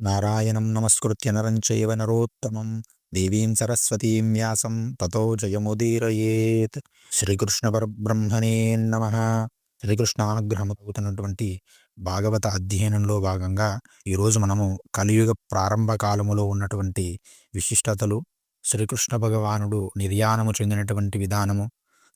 నారాయణం నమస్కృత్య నరం చైవ నరోత్తమం దేవీం సరస్వతీం వ్యాసం తతో జయముదీరయేత్ శ్రీకృష్ణ పరబ్రహ్మణే నమ శ్రీకృష్ణ అవుతున్నటువంటి భాగవత అధ్యయనంలో భాగంగా ఈరోజు మనము కలియుగ ప్రారంభ కాలములో ఉన్నటువంటి విశిష్టతలు శ్రీకృష్ణ భగవానుడు నిర్యాణము చెందినటువంటి విధానము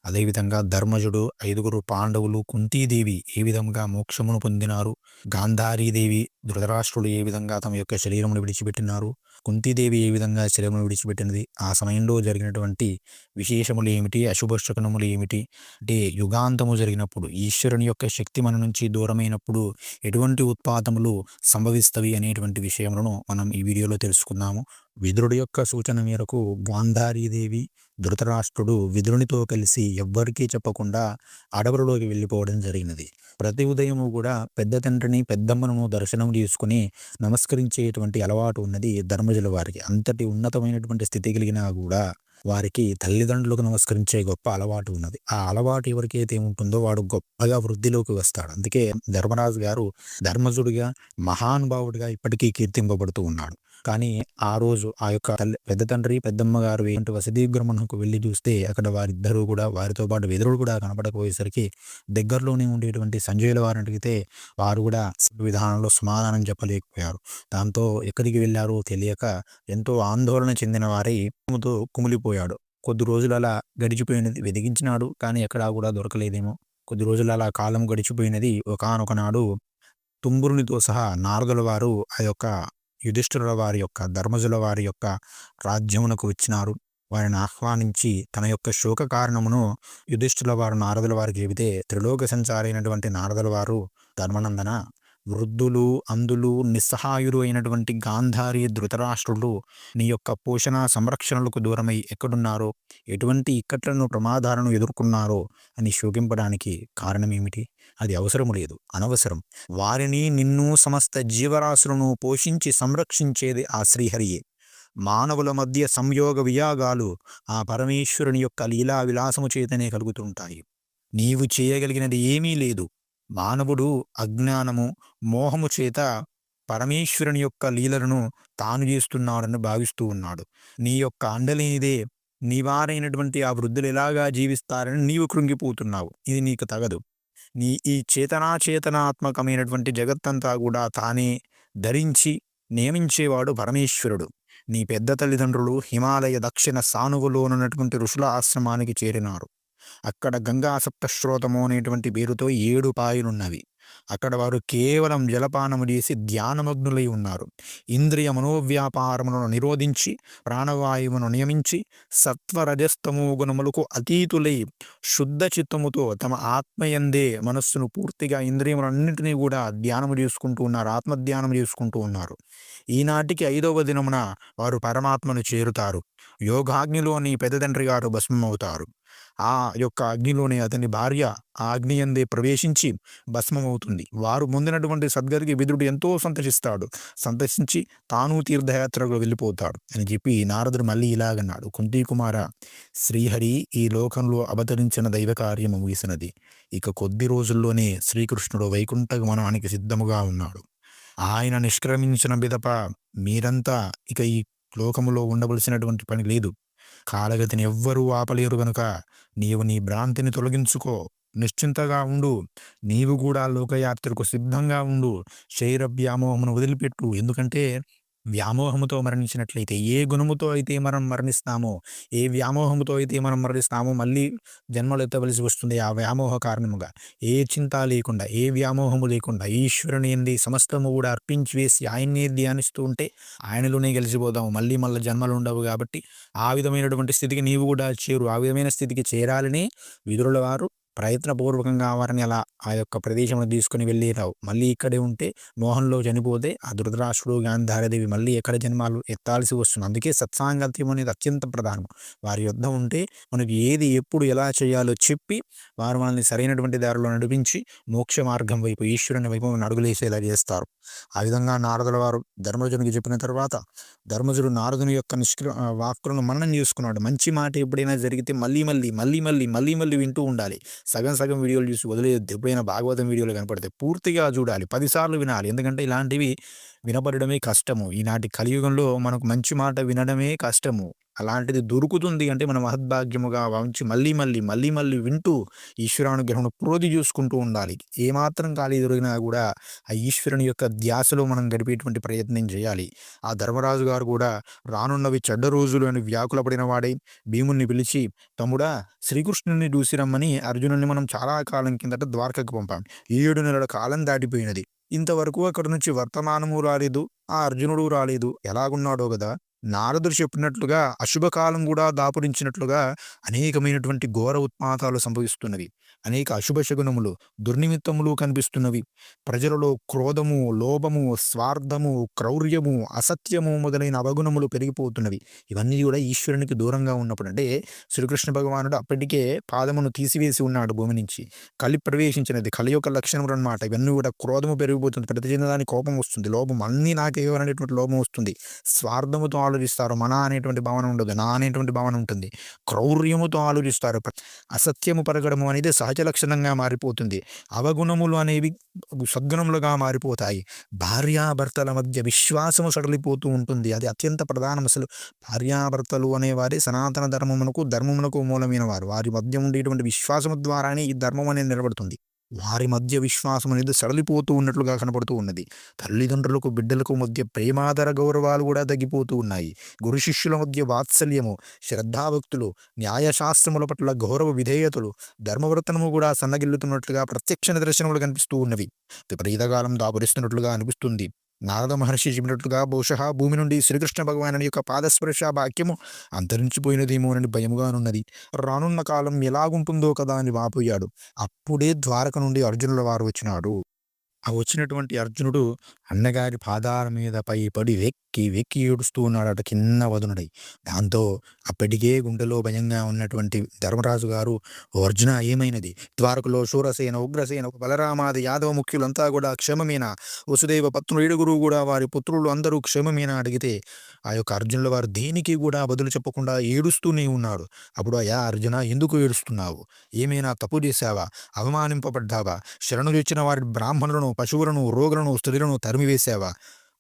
అదేవిధంగా ధర్మజుడు ఐదుగురు పాండవులు కుంతీదేవి ఏ విధంగా మోక్షమును పొందినారు? గాంధారీదేవి ధృతరాష్ట్రుడు ఏ విధంగా తమ యొక్క శరీరమును విడిచిపెట్టినారు? కుంతీదేవి ఏ విధంగా శరీరమును విడిచిపెట్టినది? ఆ సమయంలో జరిగినటువంటి విశేషములు ఏమిటి? అశుభశకునములు ఏమిటి? అంటే యుగాంతము జరిగినప్పుడు ఈశ్వరుని యొక్క శక్తి మన నుంచి దూరమైనప్పుడు ఎటువంటి ఉత్పాతములు సంభవిస్తవి అనేటువంటి విషయములను మనం ఈ వీడియోలో తెలుసుకుందాము. విదురుడి యొక్క సూచన మేరకు గాంధారీదేవి ధృతరాష్ట్రుడు విదురునితో కలిసి ఎవ్వరికీ చెప్పకుండా అడవులలోకి వెళ్ళిపోవడం జరిగినది. ప్రతి ఉదయము కూడా పెద్ద తండ్రిని పెద్దమ్మను దర్శనం చేసుకుని నమస్కరించేటువంటి అలవాటు ఉన్నది ధర్మజుల వారికి. అంతటి ఉన్నతమైనటువంటి స్థితి కలిగినా కూడా వారికి తల్లిదండ్రులకు నమస్కరించే గొప్ప అలవాటు ఉన్నది. ఆ అలవాటు ఎవరికైతే ఉంటుందో వాడు గొప్పగా వృద్ధిలోకి వస్తాడు. అందుకే ధర్మరాజు గారు ధర్మజుడిగా మహానుభావుడిగా ఇప్పటికీ కీర్తింపబడుతూ ఉన్నాడు. కానీ ఆ రోజు ఆ యొక్క తల్లి పెద్ద తండ్రి పెద్దమ్మ గారు వసతి గృహమునకు వెళ్ళి చూస్తే అక్కడ వారిద్దరూ కూడా వారితో పాటు వెదురుడు కూడా కనపడకపోయేసరికి దగ్గరలోనే ఉండేటువంటి సంజయుల వారిని అడిగితే వారు కూడా విధానంలో సమాధానం చెప్పలేకపోయారు. దాంతో ఎక్కడికి వెళ్ళారో తెలియక ఎంతో ఆందోళన చెందిన వారి కుమిలిపోయాడు. కొద్ది రోజులు అలా గడిచిపోయినది వెదిగించినాడు కానీ ఎక్కడా కూడా దొరకలేదేమో. కొద్ది రోజులు అలా కాలం గడిచిపోయినది ఒకనొకనాడు తుంబురునితో సహా నారదుల వారు ఆ యొక్క యుధిష్ఠుల వారి యొక్క ధర్మజుల వారి యొక్క రాజ్యమునకు వచ్చినారు. వారిని ఆహ్వానించి తన యొక్క శోక కారణమును యుధిష్ఠుల వారు నారదుల వారికి చెబితే త్రిలోక సంచారైనటువంటి నారదుల వారు ధర్మనందన వృద్ధులు అందులు నిస్సహాయులు అయినటువంటి గాంధారి ధృతరాష్ట్రులు నీ యొక్క పోషణ సంరక్షణలకు దూరమై ఎక్కడున్నారో ఎటువంటి ఇక్కట్లను ప్రమాదాలను ఎదుర్కొన్నారో అని శోకింపడానికి కారణమేమిటి? అది అవసరము లేదు. అనవసరం. వారిని నిన్ను సమస్త జీవరాశులను పోషించి సంరక్షించేది ఆ శ్రీహరియే. మానవుల మధ్య సంయోగ వియాగాలు ఆ పరమేశ్వరుని యొక్క లీలా విలాసము చేతనే కలుగుతుంటాయి. నీవు చేయగలిగినది ఏమీ లేదు. మానవుడు అజ్ఞానము మోహము చేత పరమేశ్వరుని యొక్క లీలలను తాను చేస్తున్నాడని భావిస్తూ ఉన్నాడు. నీ యొక్క అండలేనిదే నీవారైనటువంటి ఆ వృద్ధులు ఎలాగా జీవిస్తారని నీవు కృంగిపోతున్నావు. ఇది నీకు తగదు. నీ ఈ చేతనాచేతనాత్మకమైనటువంటి జగత్తంతా కూడా తానే ధరించి నియమించేవాడు పరమేశ్వరుడు. నీ పెద్ద తల్లిదండ్రులు హిమాలయ దక్షిణ సానువులోనున్నటువంటి ఋషుల ఆశ్రమానికి చేరినారు. అక్కడ గంగా సప్తశ్రోతము అనేటువంటి పేరుతో ఏడు పాయలున్నవి. అక్కడ వారు కేవలం జలపానము చేసి ధ్యానమగ్నులై ఉన్నారు. ఇంద్రియ మనోవ్యాపారములను నిరోధించి ప్రాణవాయువును నియమించి సత్వరజస్తము గుణములకు అతీతులై శుద్ధ చిత్తముతో తమ ఆత్మయందే మనస్సును పూర్తిగా ఇంద్రియములన్నింటినీ కూడా ధ్యానము చేసుకుంటూ ఉన్నారు ఆత్మధ్యానం చేసుకుంటూ ఉన్నారు. ఈనాటికి ఐదవ దినమున వారు పరమాత్మను చేరుతారు. యోగాగ్నిలోని పెద్దతండ్రి గారు భస్మమవుతారు. ఆ యొక్క అగ్నిలోనే అతని భార్య ఆ అగ్ని అందే ప్రవేశించి భస్మమవుతుంది. వారు పొందినటువంటి సద్గతికి విదురుడు ఎంతో సంతోషిస్తాడు. సంతోషించి తాను తీర్థయాత్రకు వెళ్ళిపోతాడు అని చెప్పి నారదుడు మళ్ళీ ఇలాగన్నాడు. కుంతి కుమార శ్రీహరి ఈ లోకంలో అవతరించిన దైవ కార్యము ముగిసినది. ఇక కొద్ది రోజుల్లోనే శ్రీకృష్ణుడు వైకుంఠ గమనానికి సిద్ధముగా ఉన్నాడు. ఆయన నిష్క్రమించిన బిదప మీరంతా ఇక ఈ లోకములో ఉండవలసినటువంటి పని లేదు. కాలగతిని ఎవ్వరూ ఆపలేరు గనుక నీవు నీ భ్రాంతిని తొలగించుకో. నిశ్చింతగా ఉండు. నీవు కూడా లోకయాత్రకు సిద్ధంగా ఉండు. శరీర వ్యామోహమును వదిలిపెట్టు. ఎందుకంటే వ్యామోహముతో మరణించినట్లయితే ఏ గుణముతో అయితే మనం మరణిస్తామో ఏ వ్యామోహముతో అయితే మనం మరణిస్తామో మళ్ళీ జన్మలు ఎత్తవలసి వస్తుంది ఆ వ్యామోహ కారణముగా. ఏ చింత లేకుండా ఏ వ్యామోహము లేకుండా ఈశ్వరుని ఏంది సమస్తము కూడా అర్పించి వేసి ఆయన్నే ధ్యానిస్తూ ఉంటే ఆయనలోనే గెలిచిపోదాము మళ్ళీ మళ్ళీ జన్మలు ఉండవు కాబట్టి ఆ విధమైనటువంటి స్థితికి నీవు కూడా చేరు. ఆ విధమైన స్థితికి చేరాలని విధుల వారు ప్రయత్నపూర్వకంగా వారిని అలా ఆ యొక్క ప్రదేశంలో తీసుకుని వెళ్ళేరావు. మళ్ళీ ఇక్కడే ఉంటే మోహంలో చనిపోతే ఆ ధృతరాష్ట్రుడు గాంధారదేవి మళ్ళీ ఎక్కడ జన్మాలు ఎత్తాల్సి వస్తుంది. అందుకే సత్సాంగత్యం అనేది అత్యంత ప్రధానం. వారి యుద్ధం ఉంటే మనకి ఏది ఎప్పుడు ఎలా చేయాలో చెప్పి వారు మనల్ని సరైనటువంటి దారిలో నడిపించి మోక్ష మార్గం వైపు ఈశ్వరుని వైపు అడుగులేసేలా చేస్తారు. ఆ విధంగా నారదుల వారు ధర్మజునికి చెప్పిన తర్వాత ధర్మజుడు నారదుని యొక్క నిష్క్ర వాక్కులను మననం చేసుకున్నాడు. మంచి మాట ఎప్పుడైనా జరిగితే మళ్ళీ మళ్ళీ మళ్ళీ మళ్ళీ మళ్ళీ మళ్ళీ వింటూ ఉండాలి. సగం సగం వీడియోలు చూసి వదిలేయొద్దు. ఎప్పుడైనా భాగవతం వీడియోలు కనపడతాయి పూర్తిగా చూడాలి. పదిసార్లు వినాలి. ఎందుకంటే ఇలాంటివి వినపడమే కష్టము. ఈనాటి కలియుగంలో మనకు మంచి మాట వినడమే కష్టము. అలాంటిది దొరుకుతుంది అంటే మనం మహద్భాగ్యముగా భావించి మళ్ళీ మళ్ళీ మళ్ళీ మళ్ళీ వింటూ ఈశ్వరానుగ్రహం ప్రోధి చూసుకుంటూ ఉండాలి. ఏమాత్రం ఖాళీ దొరికినా కూడా ఆ ఈశ్వరుని యొక్క ధ్యాసలో మనం గడిపేటువంటి ప్రయత్నం చేయాలి. ఆ ధర్మరాజు గారు కూడా రానున్నవి చెడ్డ రోజులు అని వ్యాకుల పడిన వాడే. భీముణ్ణి పిలిచి తమ్ముడా శ్రీకృష్ణుని దూసిరమ్మని అర్జునుని మనం చాలా కాలం కిందట ద్వారకకు పంపాం. ఏడు నెలల కాలం దాటిపోయినది. ఇంతవరకు అక్కడ నుంచి వర్తమానము రాలేదు. ఆ అర్జునుడు రాలేదు. ఎలాగున్నాడో కదా నారదుడు చెప్పినట్లుగా అశుభకాలం కూడా దాపురించినట్లుగా అనేకమైనటువంటి ఘోర ఉత్పాతాలు సంభవిస్తున్నవి. అనేక అశుభ శగునములు దుర్నిమిత్తములు కనిపిస్తున్నవి. ప్రజలలో క్రోధము లోభము స్వార్థము క్రౌర్యము అసత్యము మొదలైన అవగుణములు పెరిగిపోతున్నవి. ఇవన్నీ కూడా ఈశ్వరునికి దూరంగా ఉన్నప్పుడు అంటే శ్రీకృష్ణ భగవానుడు అప్పటికే పాదమును తీసివేసి ఉన్నాడు భూమి నుంచి. కలి ప్రవేశించినది కలి యొక్క లక్షణములు అనమాట ఇవన్నీ కూడా క్రోధము పెరిగిపోతుంది ప్రతి చిన్నదానికి కోపం వస్తుంది. లోపం అన్నీ నాకేవరనేటువంటి లోపం వస్తుంది. స్వార్థముతో ఆలోచిస్తారు మన అనేటువంటి భావన ఉండదు నా అనేటువంటి భావన ఉంటుంది. క్రౌర్యముతో ఆలోచిస్తారు అసత్యము పరగడము అనేది సహజ లక్షణంగా మారిపోతుంది. అవగుణములు అనేవి సద్గుణములుగా మారిపోతాయి. భార్యాభర్తల మధ్య విశ్వాసము సడలిపోతూ ఉంటుంది. అది అత్యంత ప్రధానం అసలు. భార్యాభర్తలు అనేవారి సనాతన ధర్మమునకు ధర్మమునకు మూలమైన వారు వారి మధ్య ఉండేటువంటి విశ్వాసము ద్వారానే ఈ ధర్మం అనేది నిలబడుతుంది. వారి మధ్య విశ్వాసం అనేది సడలిపోతూ ఉన్నట్లుగా కనపడుతూ ఉన్నది. తల్లిదండ్రులకు బిడ్డలకు మధ్య ప్రేమాదర గౌరవాలు కూడా తగ్గిపోతూ ఉన్నాయి. గురు శిష్యుల మధ్య వాత్సల్యము శ్రద్ధాభక్తులు న్యాయశాస్త్రముల పట్ల గౌరవ విధేయతలు ధర్మవర్తనము కూడా సన్నగిల్లుతున్నట్లుగా ప్రత్యక్ష నిదర్శనములు కనిపిస్తూ ఉన్నవి. విపరీతకాలం దాపురిస్తున్నట్లుగా అనిపిస్తుంది. నారద మహర్షి చెప్పినట్లుగా బహుశా భూమి నుండి శ్రీకృష్ణ భగవాను యొక్క పాదస్పర్శ వాక్యము అంతరించిపోయినదేమోనని భయముగానున్నది. రానున్న కాలం ఎలాగుంటుందో కదా అని వాపోయాడు. అప్పుడే ద్వారక నుండి అర్జునుల వారు వచ్చినాడు ఆ వచ్చినటువంటి అర్జునుడు అన్నగారి పాదాల మీద పై పడి వెక్కి వెక్కి ఏడుస్తూ ఉన్నాడట కింద వదునుడై. దాంతో అప్పటికే గుండెలో భయంగా ఉన్నటువంటి ధర్మరాజు గారు అర్జున ఏమైనది? ద్వారకలో శూరసేన ఉగ్రసేన బలరామాది యాదవ ముఖ్యులంతా కూడా క్షమమేనా? వసుదేవ పత్నుడు ఏడుగురు కూడా వారి పుత్రులు అందరూ క్షమమేనా? అడిగితే ఆ యొక్క అర్జునుల వారు దేనికి కూడా బదులు చెప్పకుండా ఏడుస్తూనే ఉన్నాడు అప్పుడు అయా అర్జున ఎందుకు ఏడుస్తున్నావు? ఏమైనా తప్పు చేశావా? అవమానింపబడ్డావా? శరణు తెచ్చిన వారి బ్రాహ్మణులను పశువులను రోగులను స్త్రీలను తరిమివేశావా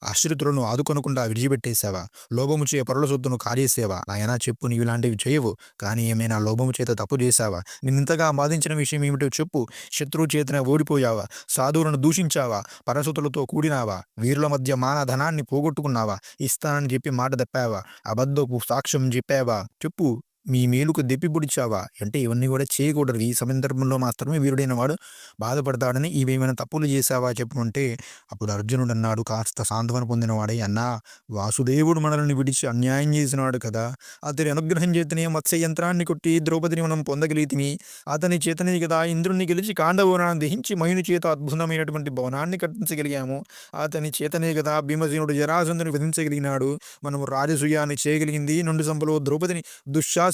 ఆశ్రితులను ఆదుకొనకుండా విడిచిపెట్టేశావా లోభము చే పరుల సొత్తును కాజేసావా? నాయనా చెప్పు నీవు ఇలాంటివి చేయవు కానీ ఏమైనా లోభము చేత తప్పు చేశావా నిన్నింతగా బాధించిన విషయం ఏమిటో చెప్పు. శత్రువు చేతన ఓడిపోయావా? సాధువులను దూషించావా? పరశుతులతో కూడినావా? వీరుల మధ్య మాన ధనాన్ని పోగొట్టుకున్నావా ఇస్తానని చెప్పి మాట తప్పావా? అబద్ధపు సాక్ష్యం చెప్పావా? చెప్పు. మీ మేలుకు దెప్పిపొడిచావా అంటే ఇవన్నీ కూడా చేయకూడదు. ఈ సందర్భంలో మాత్రమే వీరుడైన వాడు బాధపడతాడని ఇవేమైనా తప్పులు చేశావా చెప్పమంటే అప్పుడు అర్జునుడు అన్నాడు కాస్త సాంత్వన పొందినవాడే అన్నా వాసుదేవుడు మనల్ని విడిచి అన్యాయం చేసినాడు కదా! అతని అనుగ్రహం చేతనే మత్స్య యంత్రాన్ని కొట్టి ద్రౌపదిని మనం పొందగలిగితిమి. అతని చేతనే కదా ఇంద్రుణ్ణి గెలిచి కాండవనాన్ని దహించి మయుని చేత అద్భుతమైనటువంటి భవనాన్ని కట్టించగలిగాము. అతని చేతనే కదా భీమసేనుడు జరాసంధుని విధించగలిగినాడు. మనము రాజసూయాన్ని చేయగలిగింది. నుండి సంపలో ద్రౌపదిని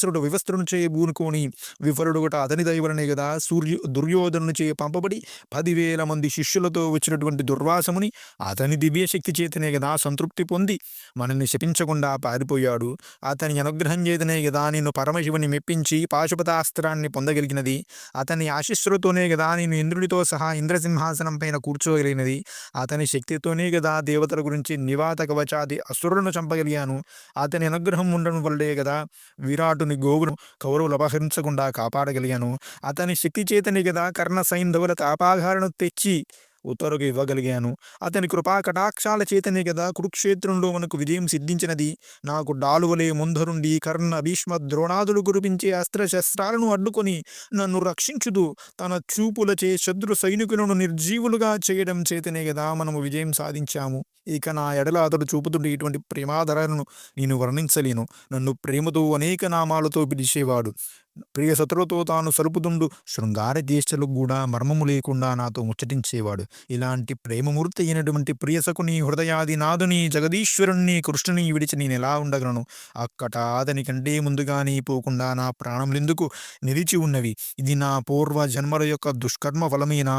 దుశ్శాసురుడు వివస్త్రుని చేయ బూనుకొని విఫలుడు కూడా అతని దైవలనే కదా సూర్య దుర్యోధను చేయి పంపబడి పదివేల మంది శిష్యులతో వచ్చినటువంటి దుర్వాసముని అతని దివ్య శక్తి చేతనే కదా సంతృప్తి పొంది మనల్ని శపించకుండా పారిపోయాడు అతని అనుగ్రహం చేతనే కదా నిన్ను పరమశివుని మెప్పించి పాశుపతాస్త్రాన్ని పొందగలిగినది అతని ఆశిస్సులతోనే కదా నేను ఇంద్రుడితో సహా ఇంద్రసింహాసనం పైన కూర్చోగలిగినది అతని శక్తితోనే కదా దేవతల గురించి నివాత కవచాది అసురులను చంపగలిగాను అతని అనుగ్రహం ఉండడం వల్లే కదా విరాటుని గోవును కౌరవులు అపహరించకుండా కాపాడగలిగాను. అతని శక్తి చేతనే కదా కర్ణ సైంధవుల తాపాగారను తెచ్చి ఉత్తరుకు ఇవ్వగలిగాను. అతని కృపా కటాక్షాల చేతనే కదా కురుక్షేత్రంలో మనకు విజయం సిద్ధించినది. నాకు డాలువలే ముందరుండి కర్ణ భీష్మ ద్రోణాదులు కురిపించే అస్త్రశస్త్రాలను అడ్డుకొని నన్ను రక్షించుదు. తన చూపులచే శత్రు సైనికులను నిర్జీవులుగా చేయడం చేతనే కదా మనము విజయం సాధించాము. ఇక నా ఎడల అతడు చూపుతుండే ఇటువంటి ప్రేమాధరలను నేను వర్ణించలేను. నన్ను ప్రేమతో అనేక నామాలతో పిలిచేవాడు. ప్రియ శత్రువుతో తాను సలుపుతుండు శృంగార దీక్షలు కూడా మర్మము లేకుండా నాతో ముచ్చటించేవాడు. ఇలాంటి ప్రేమమూర్తి అయినటువంటి ప్రియసకుని హృదయాది నాదుని జగదీశ్వరుణ్ణి కృష్ణుని విడిచి నేను ఎలా ఉండగలను? అక్కట అతని కంటే ముందుగానే పోకుండా నా ప్రాణములెందుకు నిలిచి ఉన్నవి? ఇది నా పూర్వ జన్మల యొక్క దుష్కర్మ ఫలమేనా?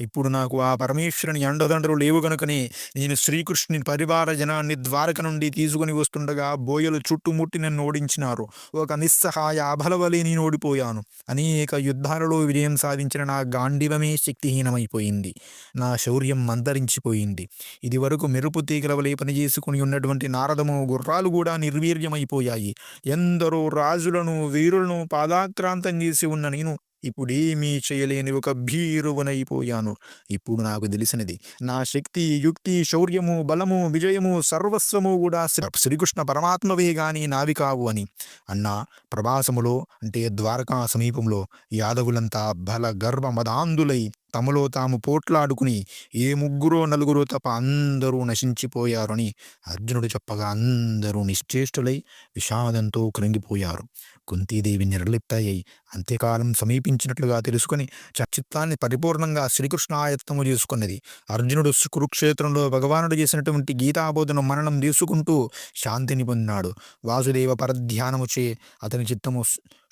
ఇప్పుడు నాకు ఆ పరమేశ్వరుని ఎండదండలు లేవు గనుకనే నేను శ్రీకృష్ణుని పరివార జనాన్ని ద్వారక నుండి తీసుకుని వస్తుండగా బోయలు చుట్టుముట్టి నన్ను ఓడించినారు. ఒక నిస్సహాయ అబలవలే నేను ఓడిపోయాను. అనేక యుద్ధాలలో విజయం సాధించిన నా గాండివమే శక్తిహీనమైపోయింది. నా శౌర్యం మంతరించిపోయింది ఇది వరకు మెరుపు తీగల వలె పనిచేసుకుని ఉన్నటువంటి నారదము గుర్రాలు కూడా నిర్వీర్యమైపోయాయి. ఎందరో రాజులను వీరులను పాదాక్రాంతం చేసి ఉన్న నేను ఇప్పుడేమీ చేయలేని ఒక భీరువనైపోయాను. ఇప్పుడు నాకు తెలిసినది నా శక్తి యుక్తి శౌర్యము బలము విజయము సర్వస్వము కూడా శ్రీ- శ్రీకృష్ణ పరమాత్మవే గాని నావి కావు అని. అన్న ప్రభాసములో అంటే ద్వారకా సమీపంలో యాదవులంతా బల గర్వ మదాంధులై తమలో తాము పోట్లాడుకుని ఏ ముగ్గురో నలుగురో తప్ప అందరూ నశించిపోయారని అర్జునుడు చెప్పగా అందరూ నిశ్చేష్టులై విషాదంతో కృంగిపోయారు. కుంతీదేవి నిర్లిప్తయ్యి అంత్యకాలం సమీపించినట్లుగా తెలుసుకుని చ- చిత్తాన్ని పరిపూర్ణంగా శ్రీకృష్ణాయత్తము చేసుకున్నది. అర్జునుడు కురుక్షేత్రంలో భగవానుడు చేసినటువంటి గీతాబోధన మరణం తీసుకుంటూ శాంతిని పొందినాడు. వాసుదేవ పరధ్యానము చే అతని చిత్తము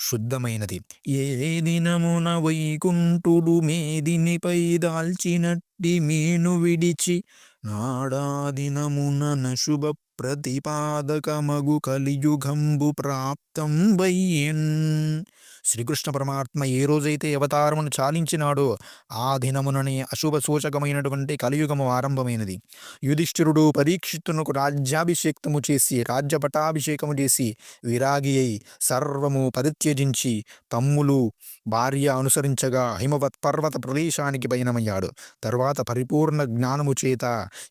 శుద్ధమైనది. ఏ దినమున వైకుంఠుడు మేదినిపై దాల్చినట్టి మీను విడిచి నాడా దినమున శుభ ప్రతిపాదకమగు కలియుగంబు ప్రాప్తం వయ్యన్ శ్రీకృష్ణ పరమాత్మ ఏ రోజైతే అవతారమును చాలించినాడో ఆ దినముననే అశుభ సూచకమైనటువంటి కలియుగము ఆరంభమైనది. యుధిష్ఠిరుడు పరీక్షితునకు రాజ్యాభిషేక్తము చేసి రాజ్యపటాభిషేకము చేసి విరాగి అయి సర్వము పరిత్యజించి తమ్ములు భార్య అనుసరించగా హిమవత్ పర్వత ప్రదేశానికి పయనమయ్యాడు. తర్వాత పరిపూర్ణ జ్ఞానము చేత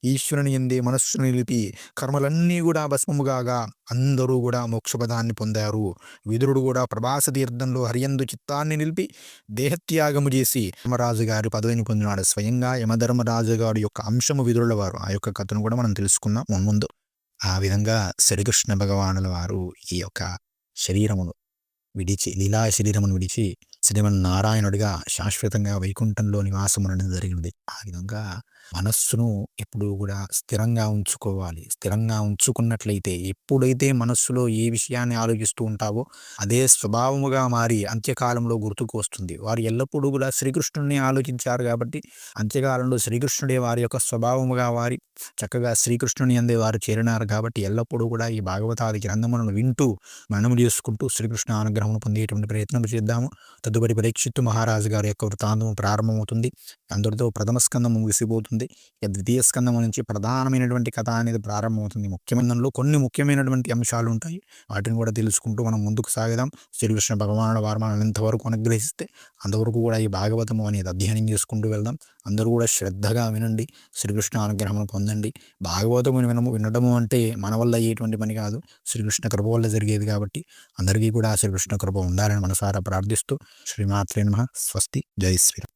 ఈశ్వరుని ఎందే మనస్సును నిలిపి కర్మలన్నీ అన్నీ కూడా భస్మముగాగా అందరూ కూడా మోక్షపదాన్ని పొందారు. విదురుడు కూడా ప్రభాస తీర్థంలో హరియందు చిత్తాన్ని నిలిపి దేహత్యాగము చేసి యమరాజు గారి పదవిని పొందినాడు. స్వయంగా యమధర్మరాజు గారి యొక్క అంశము విదురుల వారు ఆ యొక్క కథను కూడా మనం తెలుసుకుందాం. మున్ముందు ఆ విధంగా శ్రీకృష్ణ భగవానుల వారు ఈ యొక్క శరీరమును విడిచి లీలా శరీరమును విడిచి శ్రీమన్నారాయణుడిగా శాశ్వతంగా వైకుంఠంలో నివాసం ఉండడం జరిగినది. ఆ విధంగా మనస్సును ఎప్పుడూ కూడా స్థిరంగా ఉంచుకోవాలి. స్థిరంగా ఉంచుకున్నట్లయితే ఎప్పుడైతే మనస్సులో ఏ విషయాన్ని ఆలోచిస్తూ ఉంటావో అదే స్వభావముగా మారి అంత్యకాలంలో గుర్తుకు వస్తుంది. వారు ఎల్లప్పుడూ కూడా శ్రీకృష్ణుడిని ఆలోచించారు కాబట్టి అంత్యకాలంలో శ్రీకృష్ణుడే వారి యొక్క స్వభావముగా వారి చక్కగా శ్రీకృష్ణుని అందే వారు చేరినారు కాబట్టి ఎల్లప్పుడూ కూడా ఈ భాగవతాది గ్రంథములను వింటూ మనము చేసుకుంటూ శ్రీకృష్ణ అనుగ్రహం పొందేటువంటి ప్రయత్నం చేద్దాము. తదుపరి పరీక్షిత్తు మహారాజు గారి యొక్క వృత్తాంతం ప్రారంభమవుతుంది. అందరితో ప్రథమ స్కందం ముగిసిపోతుంది. ద్వితీయ స్కందం నుంచి ప్రధానమైనటువంటి కథ అనేది ప్రారంభమవుతుంది. ముఖ్యమైనలో కొన్ని ముఖ్యమైనటువంటి అంశాలు ఉంటాయి. వాటిని కూడా తెలుసుకుంటూ మనం ముందుకు సాగదాం. శ్రీకృష్ణ భగవానుడు వారు మనల్ని ఎంతవరకు అనుగ్రహిస్తే అంతవరకు కూడా ఈ భాగవతము అనేది అధ్యయనం చేసుకుంటూ వెళ్దాం. అందరూ కూడా శ్రద్ధగా వినండి. శ్రీకృష్ణ అనుగ్రహం పొందండి. భాగవతము వినము వినడము అంటే మన వల్ల అయ్యేటువంటి పని కాదు. శ్రీకృష్ణ కృప వల్ల జరిగేది కాబట్టి అందరికీ కూడా శ్రీకృష్ణ కృప ఉండాలని మనసారా ప్రార్థిస్తూ శ్రీమాత్రే నమః స్వస్తి జై శ్రీరామ్